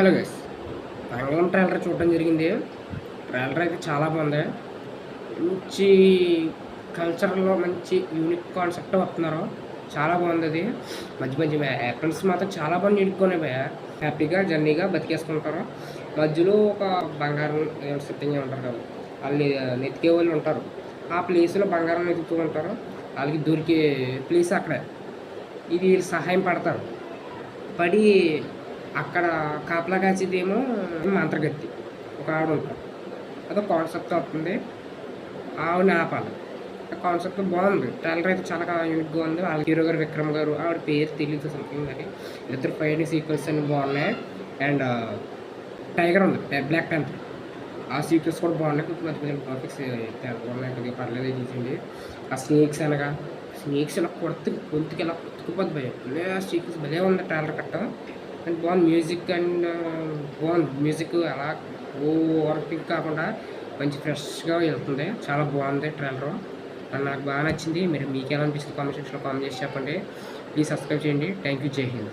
Hello guys రంగం trailer చూడడం జరిగింది. ట్రైలర్ అయితే చాలా బాగుంది. మంచి కల్చర్లో మంచి యూనిక్ కాన్సెప్ట్ వస్తున్నారు. చాలా బాగుంది అది. మంచి మంచి యాక్టర్స్ మాత్రం చాలా బాగా నిండుకునే భయ హ్యాపీగా జర్నీగా బతికేసుకుంటారు. మధ్యలో ఒక బంగారం సిద్ధంగా ఉంటారు కదా వాళ్ళు నెతికే వాళ్ళు ఉంటారు. ఆ ప్లేస్లో బంగారం వెతుకుతూ ఉంటారు. వాళ్ళకి దొరికే ప్లేస్ అక్కడే. ఇది సహాయం పడతారు. పడి అక్కడ కాపలా కాసేదేమో మంత్రగత్తి. ఒక ఆవిడ ఉంటుంది అదొక కాన్సెప్ట్ వస్తుంది ఆవిడ ఆపాలి. కాన్సెప్ట్ బాగుంది. ట్రైలర్ అయితే చాలా యూనిక్గా ఉంది. వాళ్ళ హీరో గారు విక్రమ్ గారు ఆవిడ పేరు తెలియదు సంథింగ్ అది ఇద్దరు ఫైట్ సీక్వెల్స్ అన్ని బాగున్నాయి. అండ్ టైగర్ ఉంది. బ్లాక్ ప్యాంతర్ ఆ సీక్వెల్స్ కూడా బాగున్నాయి. కొంచెం మంచి మంచి గ్రాఫిక్స్ బాగున్నాయి. కొద్దిగా పర్లేదు తీసింది ఆ స్నేక్స్ అనగా స్నేక్స్ ఇలా కొడుతు గొంతుకి ఇలా కొట్టుకుపోద్ది భయం. ఆ సీక్వెన్స్ భలే ఉంది. ట్రైలర్ కట్ట అండ్ బాగుంది. మ్యూజిక్ అండ్ బాగుంది. మ్యూజిక్ అలా ఓ వర్కింగ్ కాకుండా మంచి ఫ్రెష్గా వెళ్తుంది. చాలా బాగుంది ట్రైలర్. అండ్ నాకు బాగా నచ్చింది. మీరు మీకు ఎలా అనిపిస్తుంది కామెంట్ సెక్షన్లో కామెంట్ చేసి చెప్పండి. ప్లీజ్ సబ్స్క్రైబ్ చేయండి. Thank you. జై హింద్.